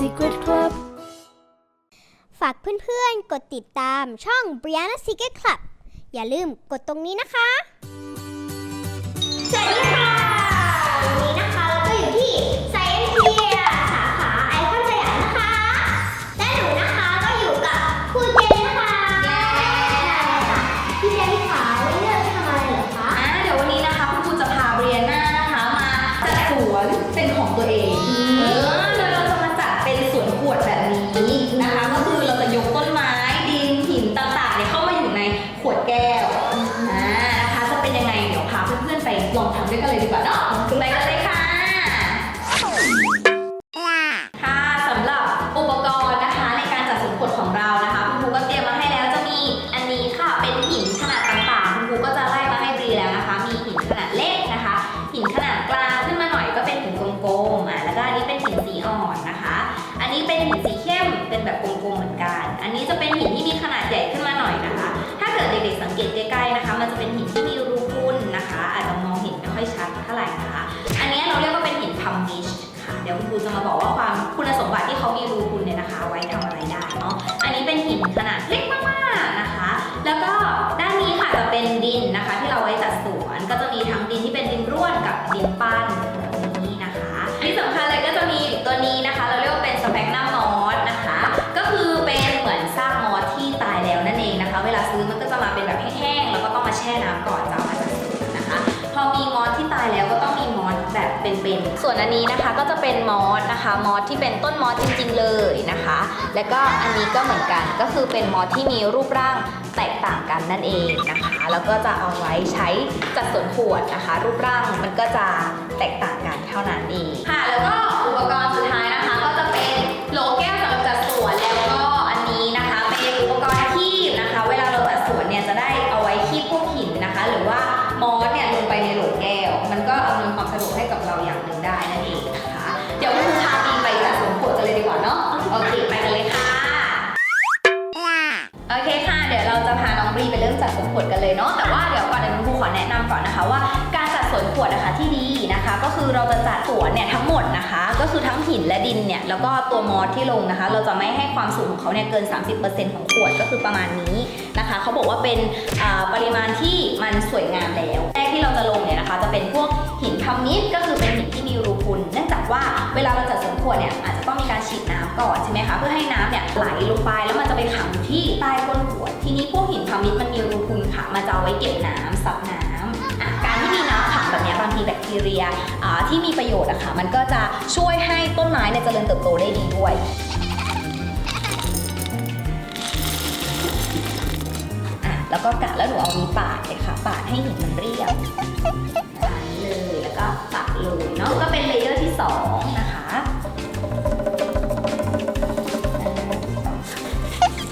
Secret Club ฝากเพื่อนๆ กดติดตามช่อง Brianna Secret Club อย่าลืมกดตรงนี้นะคะ ค่ะเดี๋ยว ส่วนอันนี้นะคะก็จะเป็นมอสนะคะ มอสที่เป็นต้นมอสจริงๆเลยนะคะ แล้วก็อันนี้ก็เหมือนกันก็คือเป็นมอสที่มีรูปร่างแตกต่างกันนั่นเองนะคะ แล้วก็จะเอาไว้ใช้จัดสวนขวดนะคะ รูปร่างมันก็จะแตกต่างกันเท่านั้นเองค่ะ แล้วก็อุปกรณ์สุดท้ายนะคะ ก่อนนะคะว่าการจัดสวนขวดนะคะที่ดีนะคะ ก็คือเราจะจัดสวนเนี่ยทั้งหมดนะคะ ก็คือทั้งหินและดินเนี่ยแล้วก็ตัวมอสที่ลงนะคะ เราจะไม่ให้ความสูงของเขาเนี่ยเกิน 30%ของขวดก็คือประมาณนี้นะคะเขาบอกว่าเป็นปริมาณที่มันสวยงามแล้วแรกที่เราจะลงเนี่ยนะคะ จะเป็นพวกหินพัมมิดก็คือเป็นหินที่มีรูพุนเนื่องจากว่าเวลาเราจัดสวนขวดเนี่ยอาจจะต้องมีการฉีดน้ำก่อนใช่ไหมคะเพื่อให้น้ำเนี่ยไหลลงไปแล้วมันจะไปขังอยู่ที่ใต้ก้นขวด ทีนี้พวกหินพัมมิดมันมีรูพุนค่ะมันจะเอาไว้เก็บน้ำซับน้ำ แบบนี้บางทีแบคทีเรียอ่าที่มีประโยชน์อะค่ะมันก็จะช่วยให้ต้นไม้เนี่ยเจริญเติบโตได้ดีด้วยอะแล้วก็กะแล้วหนูเอานี้ปาดเลยค่ะ ปาดให้หินมันเรียบอะนี่เลยแล้วก็ปาดเลยเนาะก็เป็นเลเยอร์ที่สองนะคะ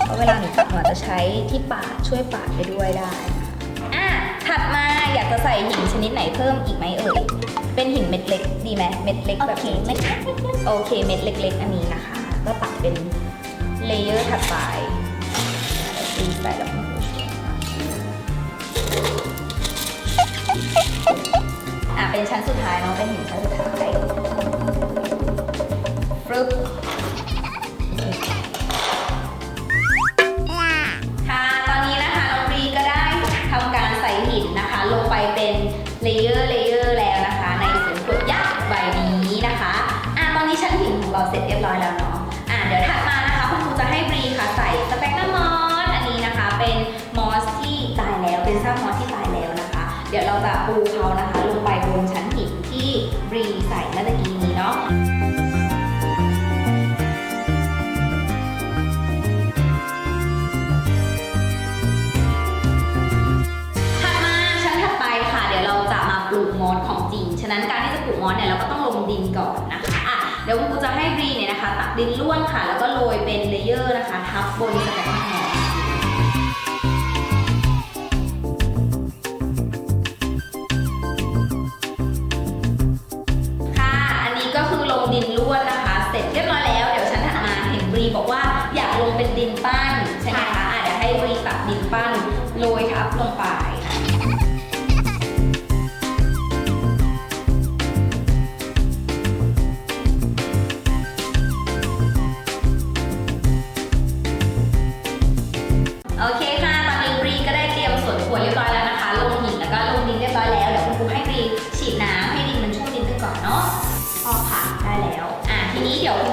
เพราะเวลาหนูปัดหนูอาจจะใช้ที่ปาดช่วยปาดไปด้วยได้ จะใส่หินชนิดไหนเพิ่มอีกไหมเอ่ย เป็นหินเม็ดเล็กดีไหมเม็ดเล็กโอแบบเคนี้ไม่ใช่โอเคเม็ดเล็ก ๆ อันนี้นะคะ ก็ตัดเป็นเลเยอร์ถัดไปตีใส่แล้วคุณผู้ชมอะเป็นชั้นสุดท้ายเนาะเป็นหินชั้นสุดท้ายฟึบ เป็นเลเยอร์เลเยอร์แล้วนะคะ ในสวนขวดยักษ์ใบนี้นะคะอะตอนนี้ชั้นหินของเราเสร็จเรียบร้อยแล้วเนาะอะเดี๋ยวถัดมานะคะคุณครูจะให้บรีค่ะใส่สเปกนัมมอสอันนี้นะคะ เป็นมอสที่ตายแล้วเป็นซากมอสที่ตายแล้วนะคะ เดี๋ยวเราจะปูเขานะคะ ลงไปบนชั้นหินที่บรีใส่เมื่อตะกี้นี้เนาะ ให้กรีเนี่ยนะคะ ตักดินล้วนค่ะ แล้วก็โรยเป็นเลเยอร์นะคะ ทับบนสแตนมอสค่ะ อันนี้ก็คือลงดินล้วนนะคะ เสร็จเรียบร้อยแล้ว เดี๋ยวชั้นถัดมาเห็นบรีบอกว่าอยากลงเป็นดินปั้นใช่ไหมคะอะเดี๋ยวให้บรีตักดินปั้นโรยทับลงไป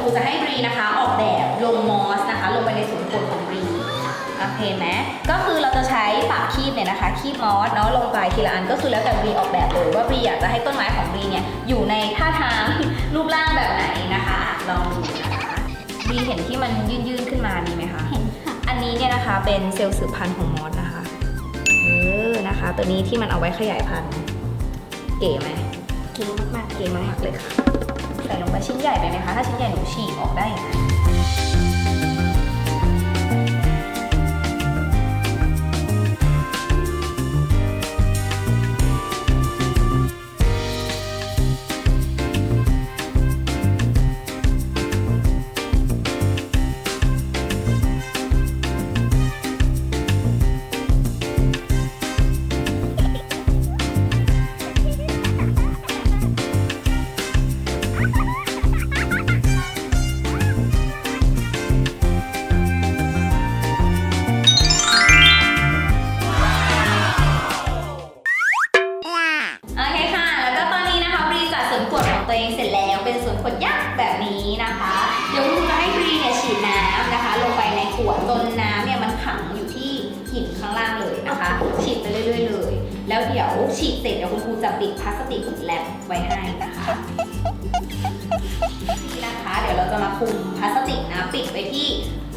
รูจะให้บรีนะคะ ออกแบบลงมอสนะคะ ลงไปในส่วนคนของบรีโอเคไหมก็คือเราจะใช้ปากคีบเนี่ยนะคะคีบมอสเนาะลงไปทีละอันก็คือแล้วแต่บรีออกแบบเลยว่าบรีอยากจะให้ต้นไม้ของบรีเนี่ยอยู่ในท่าทางรูปร่างแบบไหนนะคะอะลองดูนะคะบรีเห็นที่มันยื่นๆขึ้นมานี่ไหมคะเห็นค่ะอันนี้เนี่ยนะคะเป็นเซลล์สืบพันธุ์ของมอสนะคะเออนะคะ ตัวนี้ที่มันเอาไว้ขยายพันธุ์เก๋ไหมเก่งมากเก๋มากเลยค่ะ ใส่ลงไปชิ้นใหญ่ไปไหมคะ ถ้าชิ้นใหญ่หนูฉีกออกได้อย่างไร แล้วเดี๋ยวฉีดเสร็จเดี๋ยวคุณครูจะปิดพลาสติกแรปไว้ให้นะคะนี่นะคะ เดี๋ยวเราจะมาคลุมพลาสติกนะปิดไว้ที่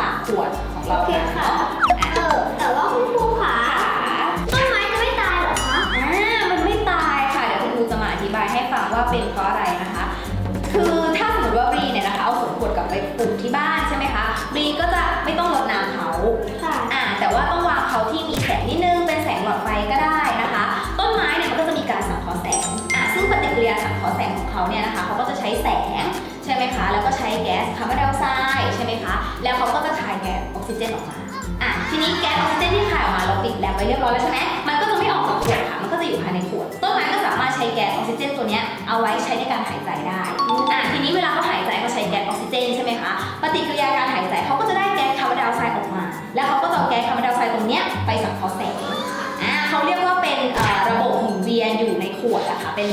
ปากขวดของโอเราเคค่ะอะเออแต่ว่าคุณครูค่ะค่ะต้นไม้จะไม่ตายเหรอคะอ่ามันไม่ตายค่ะเดี๋ยวคุณครูจะมาอธิบายให้ฟังว่าเป็นเพราะอะไรนะคะ คือถ้าสมมติว่าบรีเนี่ยนะคะเอาสวนขวดกลับไปปลูกที่บ้านใช่ไหมคะบรีก็จะไม่ต้องรดน้ำเขา ยาสังเคราะห์แสงของเขาเนี่ยนะคะเขาก็จะใช้แสงใช่ไหมคะ แล้วก็ใช้แก๊สคาร์บอนไดออกไซด์ใช่ไหมคะ แล้วเขาก็จะคายแก๊สออกซิเจนออกมาอะทีนี้แก๊สออกซิเจนที่คายออกมาเราปิดแลบไว้เรียบร้อยแล้วใช่ไหมมันก็จะไม่ออกจากขวดค่ะ มันก็จะอยู่ภายในขวด ต้นไม้ก็สามารถใช้แก๊สออกซิเจนตัวเนี้ยเอาไว้ใช้ในการหายใจได้อะทีนี้เวลาเขาหายใจเขาใช้แก๊สออกซิเจนใช่ไหมคะ ปฏิกิริยาการหายใจเขาก็จะได้แก๊สคาร์บอนไดออกไซด์ออกมา แล้วเขาก็จะเอาแก๊สคาร์บอนไดออกไซด์ตรงเนี้ยไปสังเคราะห์แสง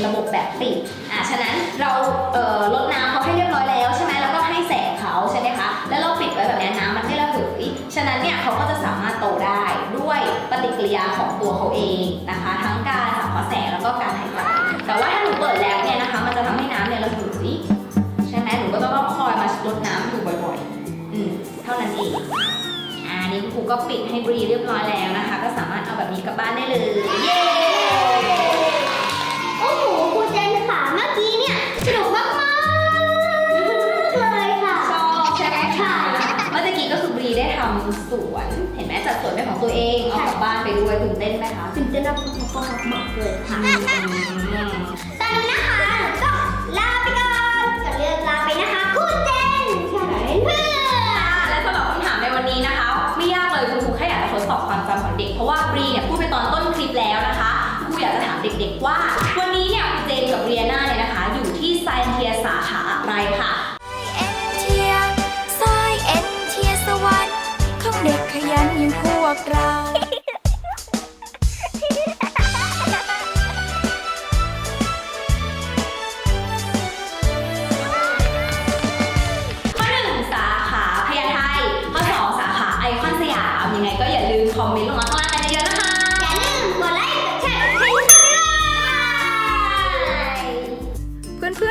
ระบบแบบปิดอ่าฉะนั้นเราเอ่อลดน้ำเขาให้เรียบร้อยแล้วใช่ไหมแล้วก็ให้แสงเขาใช่ไหมคะ แล้วเราปิดไว้แบบนี้น้ำมันไม่ระเหย ฉะนั้นเนี่ยเขาก็จะสามารถโตได้ด้วยปฏิกิริยาของตัวเขาเองนะคะ ทั้งการสังเคราะห์แสงแล้วก็การหายใจแต่ว่าถ้าหนูเปิดแล้วเนี่ยนะคะ มันจะทำให้น้ำเนี่ยระเหยใช่ไหมหนูก็ต้องคอยมาลดน้ำอยู่บ่อยๆอืมเท่านั้นเอง อ่านี่คุณครูก็ปิดให้บรีเรียบร้อยแล้วนะคะ ก็สามารถเอาแบบนี้กลับ ๆม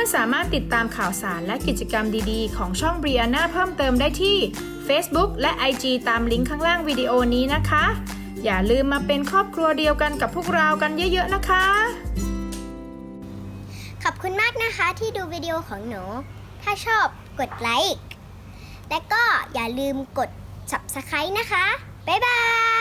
อนๆ สามารถติดตามข่าวสารและกิจกรรมดีๆ ของช่อง Brianna เพิ่มเติมได้ที่ Facebook และ IG ตามลิงก์ข้างล่างวิดีโอนี้นะคะ อย่าลืมมาเป็นครอบครัวเดียวกันกับพวกเรากันเยอะๆนะคะ ขอบคุณมากนะคะที่ดูวิดีโอของหนู ถ้าชอบกดไลค์ และก็อย่าลืมกด subscribe นะคะ บ๊ายบาย